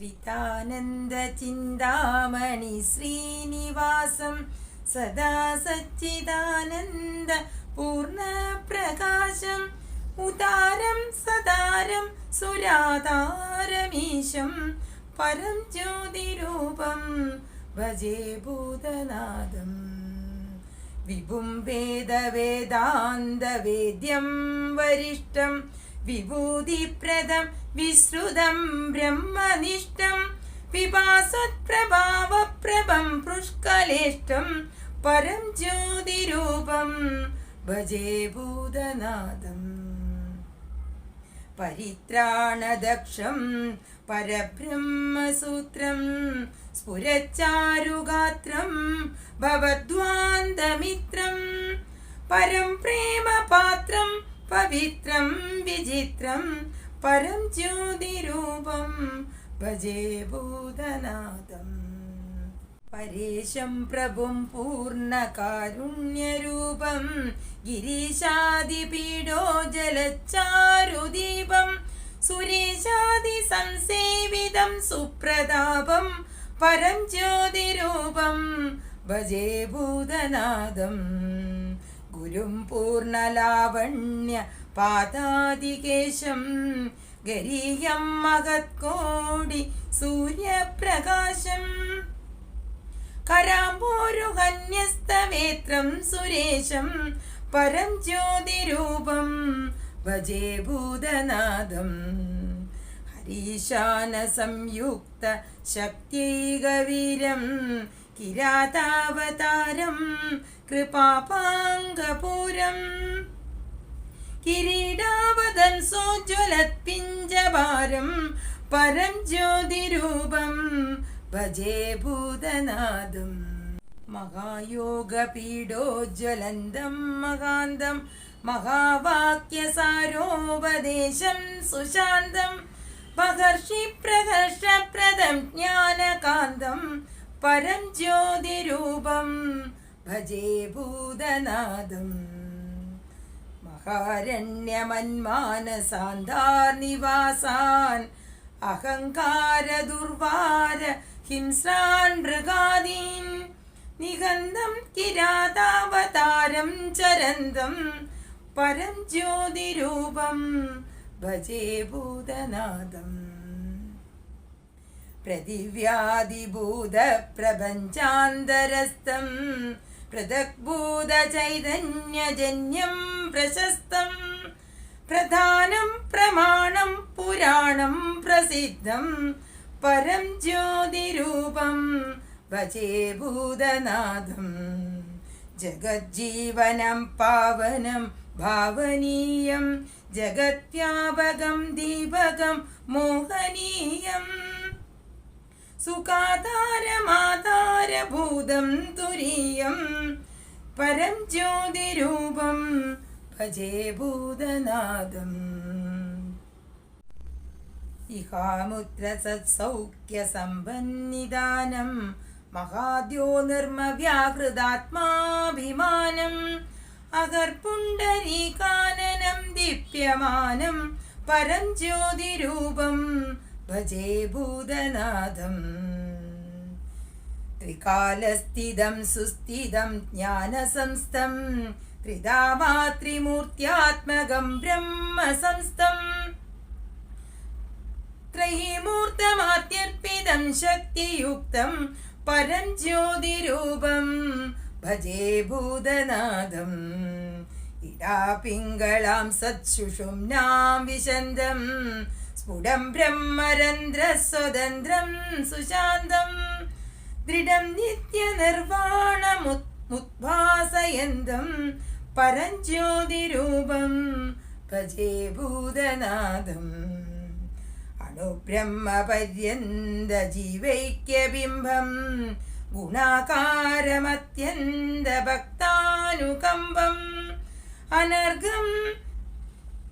ശ്രീതാനന്ദചിന്താമണി ശ്രീനിവാസം സദാ സച്ചിദാനന്ദ പൂർണപ്രകാശം ഉദാരം സദാരം സുരാതാരമീശം പരം ജ്യോതിരൂപം ഭജേ ഭൂതനാദം വിഭും വേദവേദാന്തവേദ്യം वरिष्ठं വിഭൂതിപ്രദം വിശ്രുതം ബ്രഹ്മനിഷ്ഠം വിഭാസത്പ്രഭാവപ്രഭം പുഷ്കലേഷ്ടം പരം ജ്യോതിരൂപം ഭജേ ഭൂതനാദം പരിത്രാണദക്ഷം പരബ്രഹ്മസൂത്രം സ്ഫുരച്ചാരുഗാത്രം ഭവദ്വാന്തമിത്രം പരം പ്രേമപാത്രം പവിത്രം വിചിത്രം പരം ജ്യോതിരൂപം. ഭജേ ഭൂതനാഥം. പരേശം പ്രഭും പൂർണകാരുണ്യരൂപം ഗിരീശാദിപീഡോ ജലച്ചാരുദീപം. സുരേശാദി സംസേവിതം സുപ്രതാപം. പരം ജ്യോതിരൂപം. ഭജേ ഭൂതനാദം ഗുരും പൂർണലാവണ്യ പാദാതികേശം ഗരീയം മഹത്കോടി സൂര്യപ്രകാശം. കരാമ്പോരുഹന്യസ്തവേത്രം സുരേശം. പരം ജ്യോതിരൂപം ഭജേ ഭൂതനാദം ഹരീശാന സംയുക്ത ശക്തികവീരം. കിരാതാവതാരം കൃപാപാംഗപൂരം കിരീടാവതൻ സോജ്വലത്പിഞ്ചഭാരം പരം ജ്യോതിരൂപം ഭജേ ഭൂതനാഥം മഹായോഗപീഠോജ്വലന്തം മഹാന്തം മഹാവാക്യസാരോപദേശം സുശാന്തം മഹർഷി പ്രഹർഷപ്രദം ജ്ഞാനകാന്തം പരം ജ്യോതിരൂപം ഭജേ ഭൂതനാദം മഹാരണ്യമന്മാനസാന്താർനിവാസാൻ അഹങ്കാരദുർവാര ഹിംസാൻ മൃഗാദീൻ. നിഗന്ധം കിരാതാവതാരം ചരന്തം. പരം ജ്യോതിരൂപം ഭജേ ഭൂതനാദം പ്രതിവ്യാദിഭൂതപ്രപഞ്ചാന്തരസ്ഥം പൃഥക്ഭൂതചൈതന്യജന്യം പ്രശസ്തം. പ്രധാനം പ്രമാണം പുരാണം പ്രസിദ്ധം. പരം ജ്യോതിരൂപം ഭജേ ഭൂതനാഥം. ജഗജ്ജീവനം പാവനം ഭാവനീയം. ജഗത്യാപകം ദീപകം മോഹനീയം. സുഖാധാരമാധാരഭൂതം തുരീയം പരം ജ്യോതിരൂപം ഭജേ ഭൂതനാദം സമ്പന്നിദാനം മഹാദ്യോ നിർമ്മവ്യാഹൃതാത്മാഭിമാനം അകർപുണ്ടരീകാനനം ദീപ്യമാനം പരം ജ്യോതിരൂപം ഭജേ ഭൂതനാഥം. ത്രികാലസ്ഥിതം സുസ്ഥിതം ജ്ഞാനസംസ്ഥം. ത്രിതാമാത്രിമൂർത്യാത്മകം ബ്രഹ്മസംസ്ഥം. ത്രയീമൂർത്തമാത്യർപ്പിതം ശക്തിയുക്തം പരം ജ്യോതിരൂപം ഭജേ ഭൂതനാഥം. ഇടാപിംഗളാം സത്സുഷുംനാം വിശന്തം. സ്ഫുടം ബ്രഹ്മരന്ധ്ര സ്വതന്ത്രം സുശാന്തം. ദൃഢം നിത്യനിർവാണമുദ്ഭാസയന്തം. പരഞ്ജ്യോതിരൂപം ഭജേ ഭൂതനാഥം അണുബ്രഹ്മപര്യന്ത ജീവൈക്യബിംബം ഗുണാകാരമത്യന്ത ഭക്താനുകമ്പം അനർഘം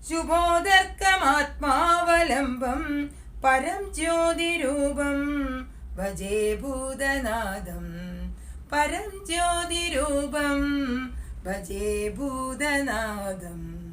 ശുഭോദർക്കമാത്മാവലംബം പരം ജ്യോതിരൂപം ഭജേ ഭൂതനാഥം. പരം ജ്യോതിരൂപം ഭജേ ഭൂതനാദം